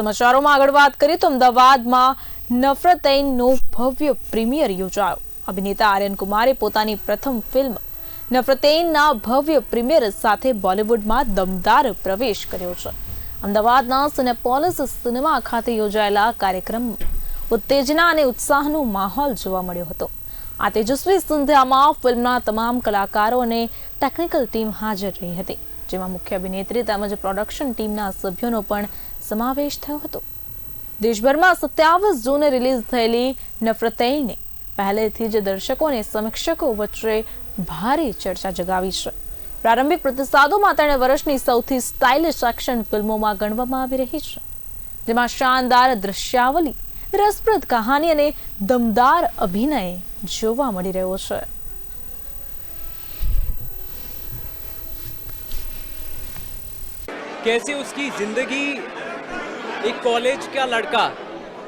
સમાચારોમાં આગળ વાત કરીએ તો અમદાવાદમાં નફરતૈનનો ભવ્ય પ્રીમિયર યોજાયો. અભિનેતા આર્યન કુમારે પોતાની પ્રથમ ફિલ્મ નફરતૈનના ભવ્ય પ્રીમિયર સાથે બોલિવૂડમાં દમદાર પ્રવેશ કર્યો છે. અમદાવાદના સિનેપોલિસ સિનેમા ખાતે યોજાયેલા કાર્યક્રમમાં ઉત્તેજના અને ઉત્સાહનો માહોલ જોવા મળ્યો હતો. આ તેજસ્વી સંધ્યામાં ફિલ્મના તમામ કલાકારો અને ટેકનિકલ ટીમ હાજર રહી હતી. જેમાં મુખ્ય અભિનેત્રી તેમજ પ્રોડક્શન ટીમના સભ્યોનો પણ સમાવેશ થયો હતો. દેશભરમાં સત્યાવીસ જૂને રિલીઝ થયેલી નફરતૈને પહેલેથી જ દર્શકો અને સમીક્ષકો વચ્ચે ભારે ચર્ચા જગાવી છે. પ્રારંભિક પ્રતિસાદોમાં તેણે વર્ષની સૌથી સ્ટાઇલિશ એક્શન ફિલ્મોમાં ગણવામાં આવી રહી છે. જેમાં શાનદાર દ્રશ્યાવલી, રસપ્રદ કહાની અને દમદાર અભિનય જોવા મળી રહ્યો છે. कैसे उसकी ज़िंदगी एक कॉलेज का लड़का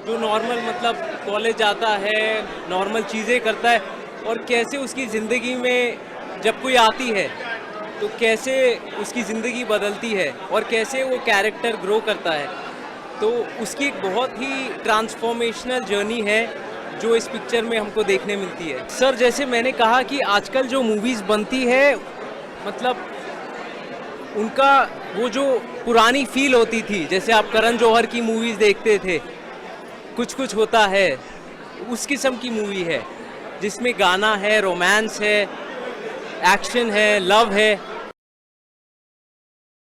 जो नॉर्मल मतलब कॉलेज जाता है नॉर्मल चीज़ें करता है और कैसे उसकी ज़िंदगी में जब कोई आती है तो कैसे उसकी ज़िंदगी बदलती है और कैसे वो कैरेक्टर ग्रो करता है। तो उसकी एक बहुत ही ट्रांसफॉर्मेशनल जर्नी है जो इस पिक्चर में हमको देखने मिलती है। सर जैसे मैंने कहा कि आजकल जो मूवीज़ बनती है मतलब उनका वो जो पुरानी फील होती थी, जैसे आप करण जौहर की मूवीज़ देखते थे कुछ कुछ होता है, उस किस्म की मूवी है, जिसमें गाना है रोमांस है एक्शन है लव है।